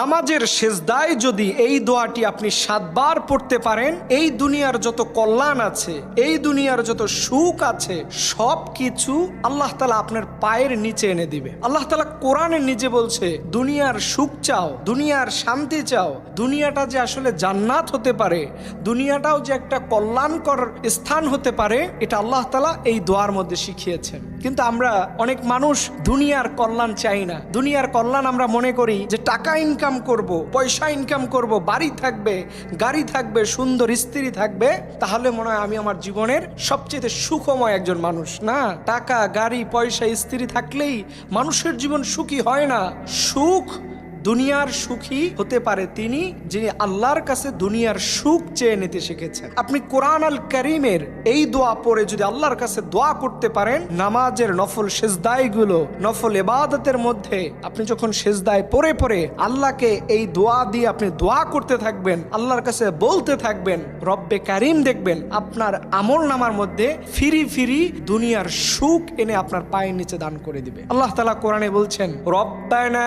নামাজের শেষদায় যদি এই দোয়াটি আপনি সাতবার পড়তে পারেন, এই দুনিয়ার যত কল্যাণ আছে, এই দুনিয়ার যত সুখ আছে, সব কিছু আল্লাহ তালা আপনার পায়ের নিচে এনে দিবে। আল্লাহ তালা কোরআনে নিজে বলছে, দুনিয়ার সুখ চাও, দুনিয়ার শান্তি চাও, দুনিয়াটা যে আসলে জান্নাত হতে পারে, দুনিয়াটাও যে একটা কল্যাণকর স্থান হতে পারে, এটা আল্লাহ তালা এই দোয়ার মধ্যে শিখিয়েছেন। কিন্তু আমরা অনেক মানুষ দুনিয়ার কল্যাণ চাই না। দুনিয়ার কল্যাণ আমরা মনে করি যে টাকা ইনকাম করব, পয়সা ইনকাম করব, বাড়ি থাকবে, গাড়ি থাকবে, সুন্দর স্ত্রী থাকবে, তাহলে মনে হয় আমি আমার জীবনের সবচেয়ে সুখময় একজন মানুষ। না, টাকা, গাড়ি, পয়সা, স্ত্রী থাকলেই মানুষের জীবন সুখী হয় না। সুখ দুনিয়ার সুখী হতে পারে তিনি, যিনি আল্লাহর কাছে দুনিয়ার সুখ চেয়ে নিতে শিখেছেন। আপনি কোরআন আল করিমের এই দোয়া পরে যদি আল্লাহর কাছে দোয়া করতে পারেন, নামাজের নফল সেজদাইগুলো, নফল এবাদতের মধ্যে আপনি যখন সেজদায় পরে পরে আল্লাহকে এই দোয়া দিয়ে আপনি দোয়া করতে থাকবেন, আল্লাহর কাছে বলতে থাকবেন, রব্বে কারিম দেখবেন, আপনার আমল নামার মধ্যে ফিরি ফিরি দুনিয়ার সুখ এনে আপনার পায়ের নিচে দান করে দিবে। আল্লাহ তালা কোরআনে বলছেন, রব্বানা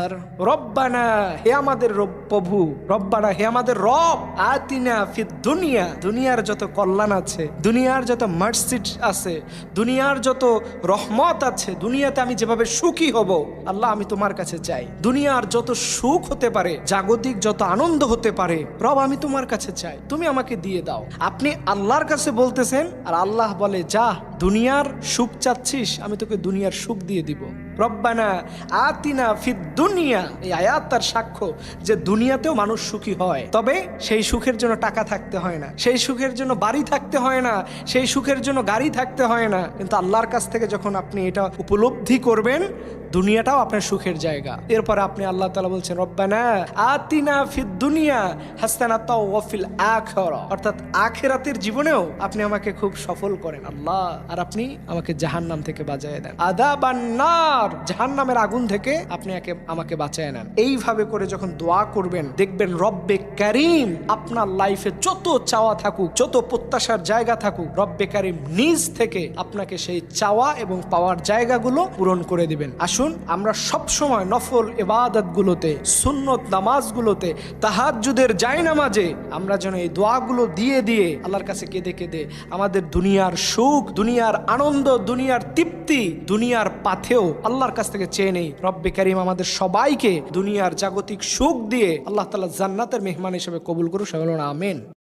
আর রব্বানা হে আমাদের প্রভু, রব্বানা হে আমাদের রব। আতিনা ফি দুনিয়া, দুনিয়ার যত কল্যাণ আছে, দুনিয়ার যত মার্সিট আছে, দুনিয়ার যত রহমত আছে, দুনিয়াতে আমি যেভাবে সুখী হব, আল্লাহ আমি তোমার কাছে চাই। দুনিয়ার যত সুখ হতে পারে, জাগতিক যত আনন্দ হতে পারে, রব আমি তোমার কাছে চাই। তুমি আমাকে দিয়ে দাও। আপনি আল্লাহর কাছে বলতেছেন আর আল্লাহ বলে, যা দুনিয়ার সুখ চাচ্ছিস, আমি তোকে দুনিয়ার সুখ দিয়ে দিব। রব্বানা আতিনা ফি দুনিয়া, এই আয়াত তার সাক্ষ্য যে দুনিয়াতেও মানুষ সুখী হয়। তবে সেই সুখের জন্য টাকা থাকতে হয় না, সেই সুখের জন্য বাড়ি থাকতে হয় না, সেই সুখের জন্য গাড়ি থাকতে হয় না। কিন্তু আল্লাহর কাছ থেকে যখন আপনি এটা উপলব্ধি করবেন দুনিয়াটাও আপনার সুখের জায়গা। এরপর আপনি আল্লাহ তালা বলছেন, রব্বানা আতিনা ফি দুনিয়া হাসানা তাও ওয়াফিল আখরা। অর্থাৎ আখেরাতের জীবনেও আপনি আমাকে খুব সফল করেন। আল্লাহ, আর আপনি আমাকে জাহান্নাম থেকে বাঁচায় দেন। আদা বান্নার জাহান্নামের আগুন থেকে আপনি আমাকে বাঁচায় নেন। এইভাবে করে যখন দোয়া করবেন, দেখবেন রব্বে কারিম আপনার লাইফে যত চাওয়া থাকুক, যত প্রত্যাশার জায়গা থাকুক, রব্বে কারিম নিজ থেকে আপনাকে সেই চাওয়া এবং পাওয়ার জায়গাগুলো পূরণ করে দিবেন। আসুন আমরা সব সময় নফল এবাদত গুলোতে সুন্নত নামাজগুলোতে, তাহাজ্জুদের যায় নামাজে আমরা যেন এই দোয়াগুলো দিয়ে দিয়ে আল্লাহর কাছে কেঁদে কেঁদে আমাদের দুনিয়ার সুখ, দুনিয়ার আনন্দ, দুনিয়ার তৃপ্তি, দুনিয়ার পাথেও আল্লাহর কাছ থেকে চেয়ে নেই। রব্বে কারিম আমাদের সবাইকে দুনিয়ার জাগতিক সুখ দিয়ে আল্লাহ তালা জান্নাতের মেহমান হিসেবে কবুল সবাই বলুন, আমেন।